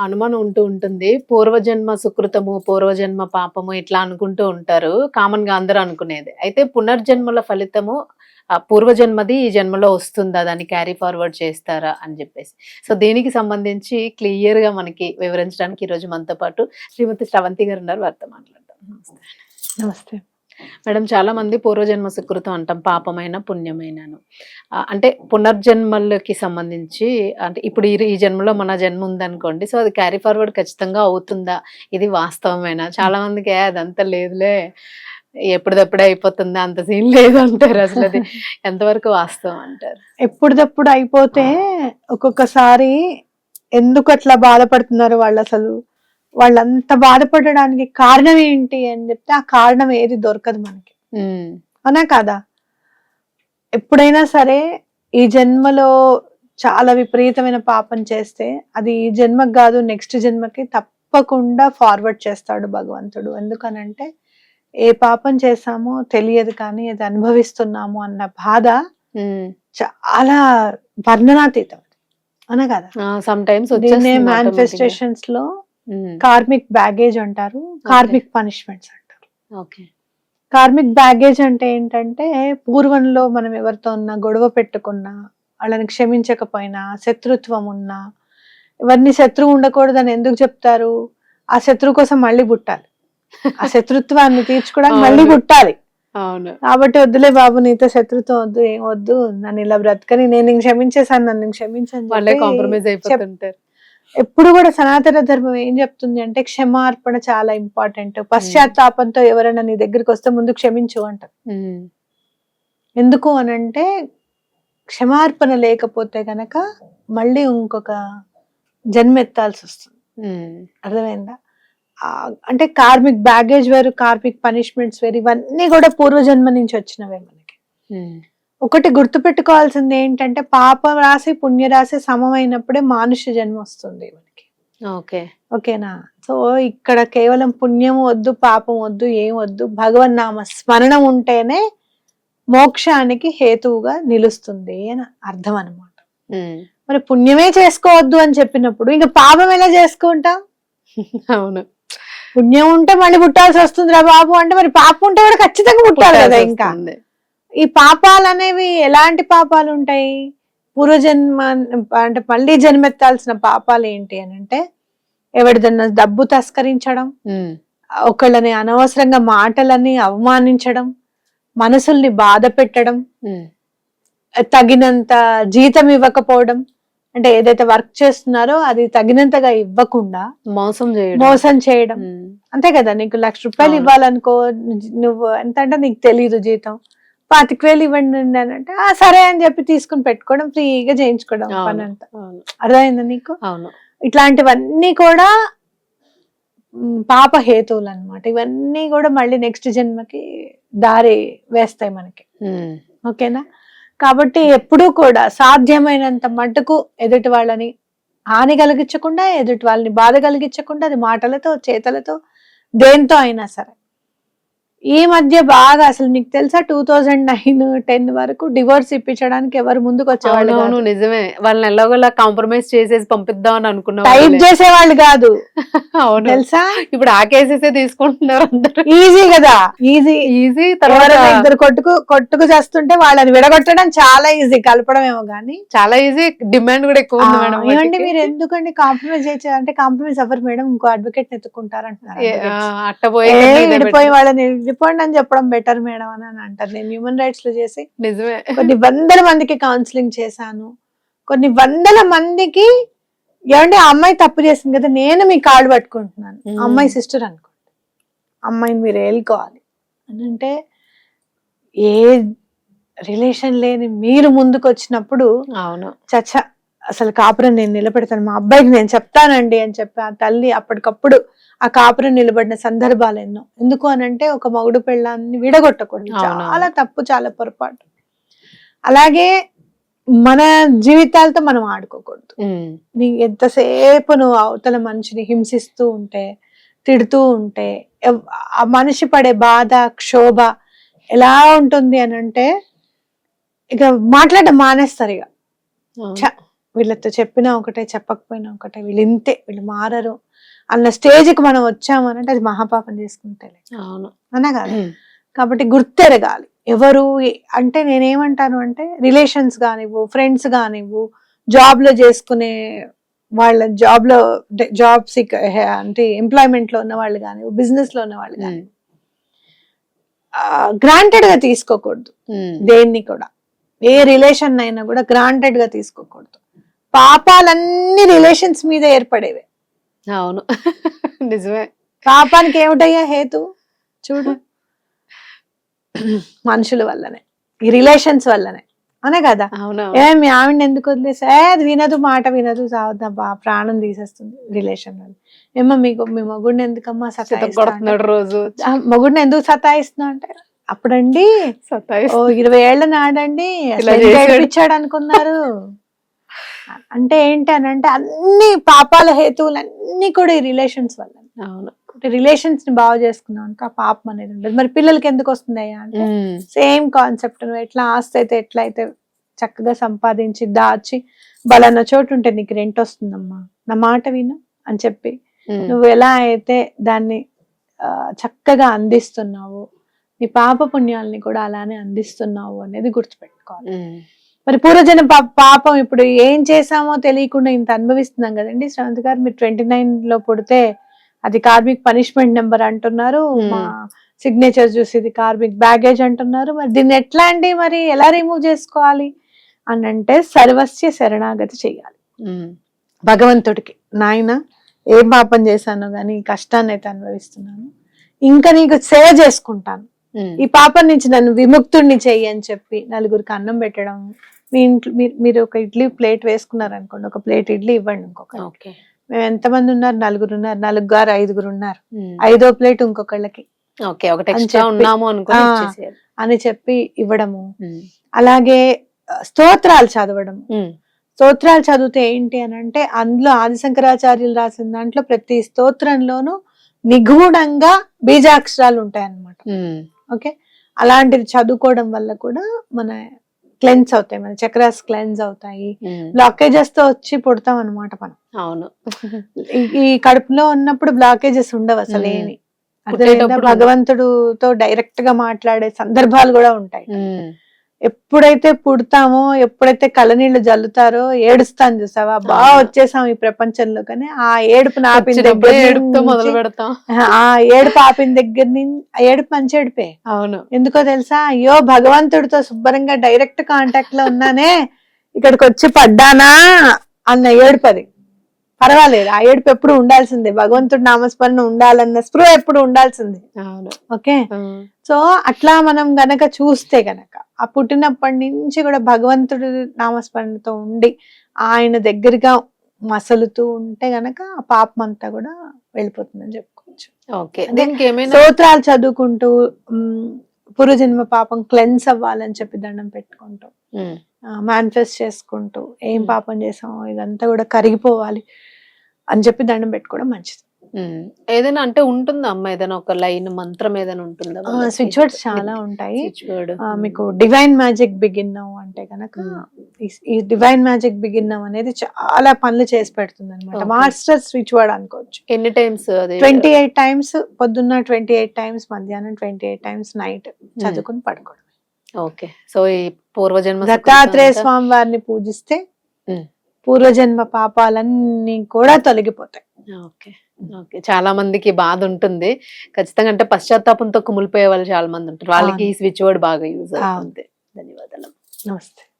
అనుమానం ఉంటూ ఉంటుంది. పూర్వజన్మ సుకృతము పూర్వజన్మ పాపము ఇట్లా అనుకుంటూ ఉంటారు. కామన్గా అందరూ అనుకునేది. అయితే పునర్జన్మల ఫలితము పూర్వజన్మది ఈ జన్మలో వస్తుందా? దాన్ని క్యారీ ఫార్వర్డ్ చేస్తారా? అని చెప్పేసి. సో దీనికి సంబంధించి క్లియర్గా మనకి వివరించడానికి ఈ రోజు మనతో పాటు శ్రీమతి శ్రవంతి గారు ఉన్నారు. వారితో మాట్లాడతాం నమస్తే. నమస్తే. మేడం చాలా మంది పూర్వజన్మ సుకృతం అంటాం పాపమైన పుణ్యమైనను. అంటే పునర్జన్మలకి సంబంధించి అంటే ఇప్పుడు ఈ- జన్మలో మన జన్మ ఉందనుకోండి సో అది క్యారీ ఫార్వర్డ్ ఖచ్చితంగా అవుతుందా? ఇది వాస్తవమేనా? చాలా మందికి "ఏ, అదంతా లేదులే ఎప్పుడదప్పుడే అయిపోతుందా? అంత సీన్ లేదు అంటారు అసలు అది. ఎంతవరకు వాస్తవం అంటారు? ఎప్పుడుదప్పుడు అయిపోతే ఒక్కొక్కసారి ఎందుకు అట్లా బాధపడుతున్నారు వాళ్ళు అసలు వాళ్ళంత బాధపడడానికి కారణం ఏంటి అని చెప్తే ఆ కారణం ఏది దొరకదు మనకి. అవునా కాదా? ఎప్పుడైనా సరే ఈ జన్మలో చాలా విపరీతమైన పాపం చేస్తే అది ఈ జన్మకు కాదు నెక్స్ట్ జన్మకి తప్పకుండా ఫార్వర్డ్ చేస్తాడు భగవంతుడు. ఎందుకనంటే ఏ పాపం చేశామో తెలియదు కానీ అది అనుభవిస్తున్నాము అన్న బాధ. చాలా వర్ణనాతీతం అవునా కదా? సమ్ టైమ్స్ మేనిఫెస్టేషన్స్లో కార్మిక్ బ్యాగేజ్ అంటారు కార్మిక్ పనిష్మెంట్స్ అంటారు. ఓకే కార్మిక్ బ్యాగేజ్ అంటే ఏంటంటే పూర్వంలో మనం ఎవరితో ఉన్నా గొడవ పెట్టుకున్నా వాళ్ళని క్షమించకపోయినా శత్రుత్వం ఉన్నా ఇవన్నీ శత్రువు ఉండకూడదని ఎందుకు చెప్తారు? ఆ శత్రువు కోసం మళ్ళీ పుట్టాలి. ఆ శత్రుత్వాన్ని తీర్చుకోవడానికి మళ్ళీ. పుట్టాలి. అవును. కాబట్టి వద్దులే బాబు నీతో శత్రుత్వం వద్దు ఏం వద్దు నన్ను ఇలా బ్రతకని నేను క్షమించేసాను నన్ను క్షమించని కాంప్రమైజ్ అయిపోతుంటారు. ఎప్పుడు కూడా సనాతన ధర్మం ఏం చెప్తుంది అంటే క్షమార్పణ చాలా ఇంపార్టెంట్. పశ్చాత్తాపంతో ఎవరైనా నీ దగ్గరికి వస్తే ముందు క్షమించు అంట. ఎందుకు అనంటే క్షమార్పణ లేకపోతే గనక మళ్ళీ ఇంకొక జన్మ ఎత్తాల్సి వస్తుంది అర్థమైందా? అంటే కార్మిక్ బ్యాగేజ్ వేరు కార్మిక్ పనిష్మెంట్స్ వేరు ఇవన్నీ కూడా పూర్వజన్మ నుంచి వచ్చినవే మనకి. ఒకటి గుర్తుపెట్టుకోవాల్సింది ఏంటంటే పాప రాశి పుణ్య రాశి సమమైనప్పుడే మానుష జన్మ వస్తుంది మనకి. ఓకే. ఓకేనా? సో ఇక్కడ కేవలం పుణ్యం వద్దు పాపం వద్దు ఏం వద్దు భగవన్ నామ స్మరణం ఉంటేనే మోక్షానికి హేతువుగా నిలుస్తుంది అని అర్థం అనమాట మరి పుణ్యమే చేసుకోవద్దు అని చెప్పినప్పుడు ఇంకా పాపం ఎలా చేసుకుంటాం? అవును. పుణ్యం ఉంటే మళ్ళీ పుట్టాల్సి వస్తుంది రా బాబు అంటే మరి పాపం ఉంటే కూడా ఖచ్చితంగా పుట్టాలి కదా ఇంకా. ఈ పాపాలు అనేవి ఎలాంటి పాపాలు ఉంటాయి పూర్వజన్మ అంటే మళ్ళీ జన్మెత్తాల్సిన పాపాలు ఏంటి అని అంటే ఎవరిదన్నా డబ్బు తస్కరించడం ఒకళ్ళని అనవసరంగా మాటలని అవమానించడం మనసుల్ని బాధ పెట్టడం తగినంత జీతం ఇవ్వకపోవడం అంటే ఏదైతే వర్క్ చేస్తున్నారో అది తగినంతగా ఇవ్వకుండా మోసం చేయడం. మోసం చేయడం. అంతే కదా నీకు లక్ష రూపాయలు. ఇవ్వాలనుకో నువ్వు ఎంత అంటే నీకు తెలియదు జీతం. పాతిక వేలు ఇవ్వండి అని అంటే ఆ సరే అని చెప్పి తీసుకుని పెట్టుకోవడం ఫ్రీగా చేయించుకోవడం. పని అంతా. అర్థమైందా నీకు? అవును. ఇట్లాంటివన్నీ కూడా పాప హేతువులు అన్నమాట. ఇవన్నీ కూడా మళ్ళీ నెక్స్ట్ జన్మకి దారి వేస్తాయి మనకి. ఓకేనా? కాబట్టి ఎప్పుడూ కూడా సాధ్యమైనంత మటుకు ఎదుటి వాళ్ళని హాని కలిగించకుండా ఎదుటి వాళ్ళని బాధ కలిగించకుండా అది మాటలతో చేతలతో దేంతో అయినా సరే ఈ మధ్య బాగా అసలు నీకు తెలుసా టూ థౌజండ్ నైన్ టెన్ వరకు డివోర్స్ ఇప్పించడానికి ఎవరు ముందుకు వచ్చేవాళ్ళు. నిజమే. వాళ్ళని ఎలాగోలా కాంప్రమైజ్ చేసేసి పంపిద్దాం అని అనుకున్నాం టైప్ చేసేవాళ్ళు కాదు. అవును. తెలుసా? ఇప్పుడు ఆ కేసెస్ తీసుకుంటున్నారు ఈజీ కదా. ఈజీ. ఈజీ తర్వాత ఇద్దరు కొట్టుకు కొట్టుకు చేస్తుంటే వాళ్ళని విడగొట్టడం చాలా ఈజీ కలపడం ఏమో కానీ చాలా ఈజీ డిమాండ్ కూడా ఎక్కువ ఉంది మేడం ఏమండి వాటికి. మీరు ఎందుకండి కాంప్రమైజ్ అంటే కాంప్రమైజ్ అవ్వరు మేడం ఇంకో అడ్వకేట్ ఎత్తుకుంటారు అంటున్నారు ఏ, ఆ, advocates. అట్టపోయే. వాళ్ళని విడిపోండి అని చెప్పడం బెటర్ మేడం అని అని అంటారు. నేను హ్యూమన్ రైట్స్లో చేసి నిజమే. కొన్ని వందల మందికి కౌన్సిలింగ్ చేశాను. కొన్ని వందల మందికి ఏమంటే ఆ అమ్మాయి తప్పు చేసింది కదా నేను మీ కార్డు పట్టుకుంటున్నాను. అమ్మాయి సిస్టర్ అనుకోండి. అమ్మాయిని మీరు ఏలుకోవాలి. అని అంటే ఏ రిలేషన్ లేని మీరు ముందుకు వచ్చినప్పుడు అవును. చచ్చ అసలు కాపురం నేను నిలబెడతాను. మా అబ్బాయికి నేను చెప్తానండి అని చెప్పి ఆ తల్లి అప్పటికప్పుడు ఆ కాపురం నిలబడిన సందర్భాలు ఎన్నో. ఎందుకు అనంటే ఒక మగుడు పెళ్ళాన్ని విడగొట్టకూడదు. చాలా తప్పు చాలా పొరపాటు. అలాగే మన జీవితాలతో మనం ఆడుకోకూడదు. నీ ఎంతసేపు నువ్వు అవతల మనిషిని హింసిస్తూ ఉంటే తిడుతూ ఉంటే ఆ మనిషి పడే బాధ క్షోభ ఎలా ఉంటుంది అని అంటే ఇక మాట్లాడడం మానేస్తారు ఇక. వీళ్ళతో చెప్పినా ఒకటే చెప్పకపోయినా ఒకటే వీళ్ళు ఇంతే వీళ్ళు మారరు. అన్న స్టేజ్కి మనం వచ్చామనంటే అది మహాపాపం చేసుకుంటే అవును. కాదు. కాబట్టి గుర్తెరగాలి. ఎవరు అంటే నేనేమంటాను అంటే రిలేషన్స్ కానివ్వు ఫ్రెండ్స్ కానివ్వు జాబ్లో చేసుకునే వాళ్ళ జాబ్లో జాబ్ అంటే ఎంప్లాయ్మెంట్లో ఉన్న వాళ్ళు కానివ్వు బిజినెస్లో ఉన్న వాళ్ళు కానీ గ్రాంటెడ్గా తీసుకోకూడదు. దేన్ని కూడా. ఏ రిలేషన్ అయినా కూడా గ్రాంటెడ్గా తీసుకోకూడదు. పాపాలన్నీ రిలేషన్స్ మీద ఏర్పడేవి. అవును. నిజమే. పాపానికి ఏమిటయ్యా హేతు? చూడు. మనుషుల వల్లనే. ఈ రిలేషన్స్ వల్లనే. అనే కదా? అవును ఏ మీ ఆవిడ ఎందుకు వదిలేసా? వినదు మాట వినదు సావద్దబ్బా ప్రాణం తీసేస్తుంది రిలేషన్ వల్ల. ఏమో మీకు మీ మొగుడిని ఎందుకమ్మా సతాయిస్తా అంటే, కొడుతున్నాడు రోజు. "ఆ, మొగుడిని ఎందుకు సతాయిస్తున్నా అంటే? అప్పుడండి ఇరవై ఏళ్ళ నాడండి. ఏడిపించాడు అనుకున్నారు. అంటే ఏంటి అని అంటే అన్ని పాపాల హేతువులు అన్ని కూడా ఈ రిలేషన్స్ వల్ల. అవును. రిలేషన్స్ని బాగు చేసుకున్నాం అనుకో ఆ పాపం అనేది ఉండదు. మరి పిల్లలకి ఎందుకు వస్తుందయ్యా అంటే ఉమ్, సేమ్ కాన్సెప్ట్ నువ్వు ఎట్లా ఆస్తి అయితే ఎట్లా అయితే చక్కగా సంపాదించి దాచి బలన్న చోటు ఉంటే నీకు రెంట్ వస్తుందమ్మా. నా మాట విను అని చెప్పి నువ్వు ఎలా అయితే దాన్ని చక్కగా అందిస్తున్నావు నీ పాప పుణ్యాలని కూడా అలానే అందిస్తున్నావు అనేది గుర్తుపెట్టుకోవాలి. మరి పూర్వజన పాపం ఇప్పుడు ఏం చేసామో తెలియకుండా ఇంత అనుభవిస్తున్నాం కదండి. శ్రవంతి గారు మీరు ట్వంటీ నైన్లో పుడితే అది కార్మిక్ పనిష్మెంట్ నెంబర్ అంటున్నారు. మా సిగ్నేచర్ చూసి ఇది కార్మిక్ బ్యాగేజ్ అంటున్నారు. మరి దీన్ని ఎట్లా అండి మరి? ఎలా రిమూవ్ చేసుకోవాలి? అని అంటే సర్వస్య శరణాగతి చేయాలి. భగవంతుడికి. నాయన ఏం పాపం చేశానో ఈ కష్టాన్ని అయితే అనుభవిస్తున్నాను. ఇంకా నీకు సేవ చేసుకుంటాను. ఈ పాపం నుంచి నన్ను విముక్తుడిని చెయ్యి అని చెప్పి నలుగురికి అన్నం పెట్టడం మీ ఇంట్లో మీరు- మీరు ఒక ఇడ్లీ ప్లేట్ వేసుకున్నారు అనుకోండి ఒక ప్లేట్ ఇడ్లీ ఇవ్వండి ఇంకొక ఓకే. మేము ఎంతమంది ఉన్నారు? నలుగురు ఉన్నారు నలుగురు గారు ఐదుగురు ఉన్నారు. ఐదో ప్లేట్ ఇంకొకళ్ళకి. ఓకే ఉన్నాము. అని చెప్పి ఇవ్వడము. అలాగే స్తోత్రాలు చదవడం స్తోత్రాలు చదివితే ఏంటి అని అంటే అందులో ఆదిశంకరాచార్యులు రాసిన దాంట్లో ప్రతి స్తోత్రంలోనూ నిగూఢంగా బీజాక్షరాలు ఉంటాయి అన్నమాట ఉమ్, ఓకే? అలాంటివి చదువుకోవడం వల్ల కూడా మన క్లెన్స్ అవుతాయి మన చక్రాస్ క్లెన్స్ అవుతాయి. బ్లాకేజెస్తో వచ్చి పుడతాం అనమాట మనం. అవును. ఈ- కడుపులో ఉన్నప్పుడు బ్లాకేజెస్ ఉండవు అసలు. ఏమి. భగవంతుడితో డైరెక్ట్గా మాట్లాడే సందర్భాలు కూడా ఉంటాయి. ఎప్పుడైతే పుడతామో ఎప్పుడైతే కళ్ళనీళ్ళు జల్లుతారో ఏడుస్తాను చూసావా? బాగా అవును. వచ్చేసాం ఈ ప్రపంచంలో కానీ ఆ ఏడుపు నాపిన దగ్గర ఏడుపుతో మొదలు పెడతాం. ఆ ఏడుపు ఆపిన దగ్గర నుంచి ఏడుపు మంచి ఏడుపే. అవును. ఎందుకో తెలుసా? అయ్యో భగవంతుడితో శుభ్రంగా డైరెక్ట్ కాంటాక్ట్లో ఉన్నానే ఇక్కడికి వచ్చి పడ్డానా? అన్న ఏడుపు అది. పర్వాలేదు ఆ ఏడుపు ఎప్పుడు ఉండాల్సిందే. భగవంతుడి నామస్మరణ ఉండాలన్న స్పృహ ఎప్పుడు ఉండాల్సిందే. అవును. ఓకే? సో అట్లా మనం గనక చూస్తే గనక ఆ పుట్టినప్పటి నుంచి కూడా భగవంతుడి నామస్మరణతో ఉండి ఆయన దగ్గరగా మసలుతూ ఉంటే గనక ఆ పాపం అంతా కూడా వెళ్ళిపోతుందని చెప్పుకోవచ్చు. ఓకే. అదే దీనికి ఏమైనా స్తోత్రాలు చదువుకుంటూ పూర్వజన్మ పాపం క్లెన్స్ అవ్వాలని చెప్పి దండం పెట్టుకుంటూ. మేనిఫెస్ట్ చేసుకుంటూ ఏం Hmm. పాపం చేసామో ఇదంతా కూడా కరిగిపోవాలి అని చెప్పి దండం పెట్టుకోవడం మంచిది. ఉమ్. ఏదైనా అంటే ఉంటుందా అమ్మ? ఏదైనా ఒక లైన్ మంత్రం ఏదైనా ఉంటుందా స్విచ్ వర్డ్స్ చాలా ఉంటాయి. వర్డ్ ఆ, మీకు డివైన్ మ్యాజిక్ బిగిన్నాం అంటే Hmm. ఈ- డివైన్ మ్యాజిక్ బిగిన్నాం అనేది చాలా పనులు చేసి పెడుతుంది అనమాట. మాస్టర్ స్విచ్ వర్డ్ అనుకోవచ్చు. ఎన్ని టైమ్స్ ట్వంటీ ఎయిట్ టైమ్స్ పొద్దున్న ట్వంటీ ఎయిట్ టైమ్స్ మధ్యాహ్నం ట్వంటీ ఎయిట్ టైమ్స్ నైట్ చదువుకుని పడుకోవడం. ఓకే. సో ఈ పూర్వజన్మ దత్తాత్రేయ స్వామి వారిని పూజిస్తే. పూర్వజన్మ పాపాలన్నీ కూడా తొలగిపోతాయి. ఓకే. ఓకే. చాలా మందికి బాధ ఉంటుంది. ఖచ్చితంగా అంటే పశ్చాత్తాపంతో కుమిలిపోయే వాళ్ళు చాలా మంది ఉంటారు. వాళ్ళకి ఈ స్విచ్ వర్డ్ బాగా యూజ్. అవుతుంది. ధన్యవాదాలు. నమస్తే.